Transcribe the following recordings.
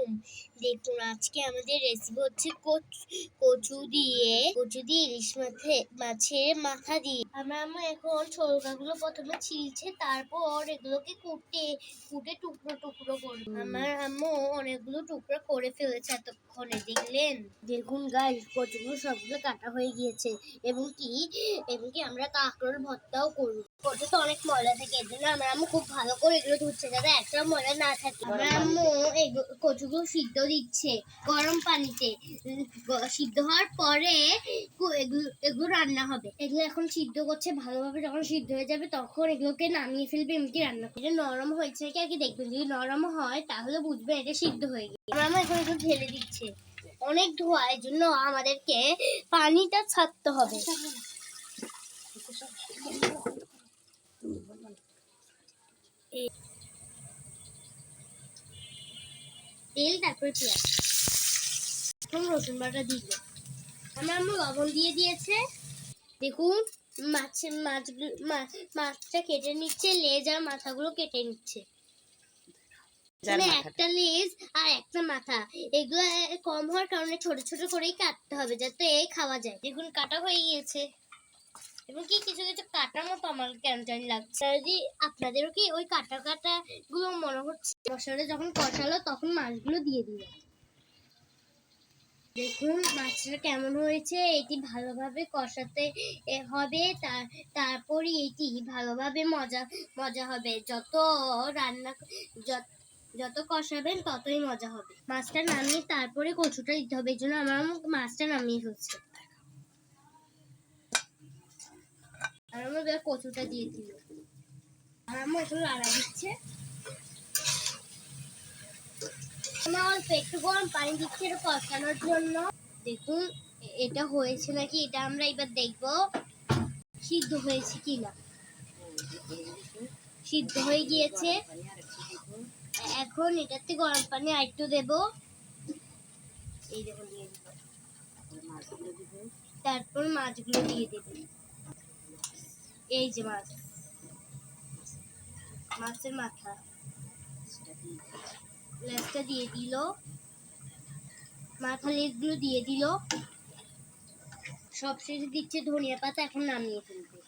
আলাইকুম দেখুন আজকে আমাদের রেসিপি হচ্ছে কচু দিয়ে কচু দিয়ে ইলিশ মাছে মাছের মাথা দিয়ে। আমার আম্মা এখন ছোলকাগুলো প্রথমে ছিলছে তারপর এগুলোকে কুটে কুটে টুকরো টুকরো করবে আমার আম্মু অনেকগুলো টুকরো করে ফেলেছে এতক্ষণে দেখলেন? দেখুন গাই কচুগুলো সবগুলো কাটা হয়ে গিয়েছে। এবং কি এবং কি আমরা কাঁকড়োর ভর্তাও করব। কচু তো অনেক ময়লা থাকে এর জন্য আমার আম্মু খুব ভালো করে এগুলো ধুচ্ছে যাতে একটা ময়লা না থাকে। আমার আম্মু এগু- কচুগুলো সিদ্ধ দিচ্ছে গরম পানিতে। সিদ্ধ হওয়ার পরে এগুলো এগুলো রান্না হবে। এগুলো এখন সিদ্ধ করছে, ভালোভাবে যখন সিদ্ধ হয়ে যাবে তখন এগুলোকে নামিয়ে ফেলবে এমনি রান্না এটা নরম হয়েছে কি কি দেখবেন, যদি নরম হয় তাহলে বুঝবেন এটা সিদ্ধ হয়ে গেছে। আমার এখন একটু ঢেলে দিচ্ছে। অনেক ধোয়া, এই জন্য আমাদেরকে পানিটা ছাড়তে হবে। তেল তারপরে পেঁয়াজ। এখন রসুন বাটা দিলাম। আমার আম্মু লবণ দিয়ে দিয়েছে। দেখুন মাছ মাছ মাছটা কেটে নিচ্ছে লেজ আর মাথাগুলো কেটে নিচ্ছে। মানে একটা লেজ আর একটা মাথা। এগুলো কম হওয়ার কারণে ছোট ছোট করেই কাটতে হবে যাতে এই খাওয়া যায়। দেখুন কাটা হয়ে গিয়েছে। এবং কি কিছু কিছু কাটার মতো আমার কেন জানি লাগছে। যদি আপনাদেরও কি ওই কাটা কাটা গুলো মনে হচ্ছে? মশলাটা যখন কষালো, তখন মাছগুলো দিয়ে দিল। দেখুন, মাছটা কেমন হয়েছে, এটি ভালোভাবে কষাতে হবে তার তারপরে এটি ভালোভাবে মজা মজা হবে। যত রান্না যত কষাবেন, ততই মজা হবে। মাছটা নামিয়ে তারপরে কচুটা দিতে হবে, এই জন্য আমার মাছটা নামিয়ে ফেলছে। আর আমার এবার কচুটা দিয়ে দিল। আর আম্মু একটু লাড়া দিচ্ছে। আমার অল্প একটু গরম, পানি দিচ্ছে এটা কষানোর জন্য। দেখুন, এটা হয়েছে নাকি, এটা আমরা এবার দেখব সিদ্ধ হয়েছে কিনা। সিদ্ধ হয়ে গিয়েছে। এখন এটাতে গরম পানি আরেকটু দেব। এই দিয়ে তারপর মাছগুলো দিয়ে দেব। এই যে মাছ। মাছের মাথা। লেজটা দিয়ে দিল। মাথা লেজগুলো দিয়ে দিল। সবশেষে দিচ্ছে ধনিয়া পাতা, এখন নামিয়ে ফেলবে।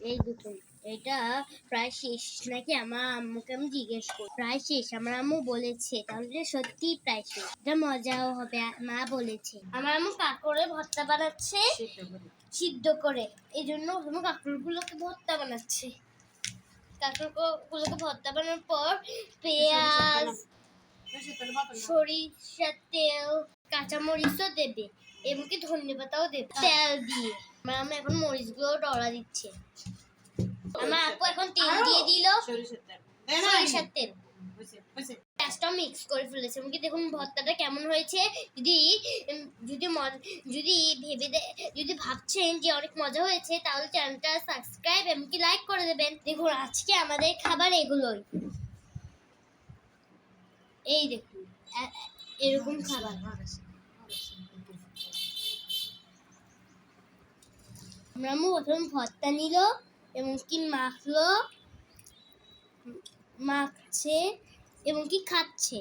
এই দেখুন এটা প্রায় শেষ। নাকি আমার আম্মুকে আমি জিজ্ঞেস করি। প্রায় শেষ। আমার আম্মু বলেছে, তাহলে সত্যি প্রায় শেষ। এটা মজাও হবে, মা বলেছে। আমার আম্মু কাকড়ের ভর্তা বানাচ্ছে, সিদ্ধ করে। এই জন্য আম্মু কাকড়গুলোকে ভর্তা বানাচ্ছে। কাকড়গুলোকে ভর্তা বানানোর পর পেঁয়াজ, সরিষার তেল, কাঁচামরিচও দেবে, এমনকি ধনে দেবে। তেল দিয়ে। আমার আম্মা এখন মরিচগুলো ডলা দিচ্ছে। আমার আপু এখন তেল দিয়ে দিল। সরিষার তেল। সরিষার। মিক্স করে ফেলেছে। এমনকি দেখুন ভর্তাটা কেমন হয়েছে। যদি যদি যদি ভেবে যদি ভাবছেন যে অনেক মজা হয়েছে তাহলে চ্যানেলটা সাবস্ক্রাইব এমনকি লাইক করে দেবেন। দেখুন আজকে আমাদের খাবার এগুলোই। এই দেখুন এরকম খাবার। আমরা প্রথম ভর্তা নিল। এবং কি মাখলো মাখছে এবং কি খাচ্ছে।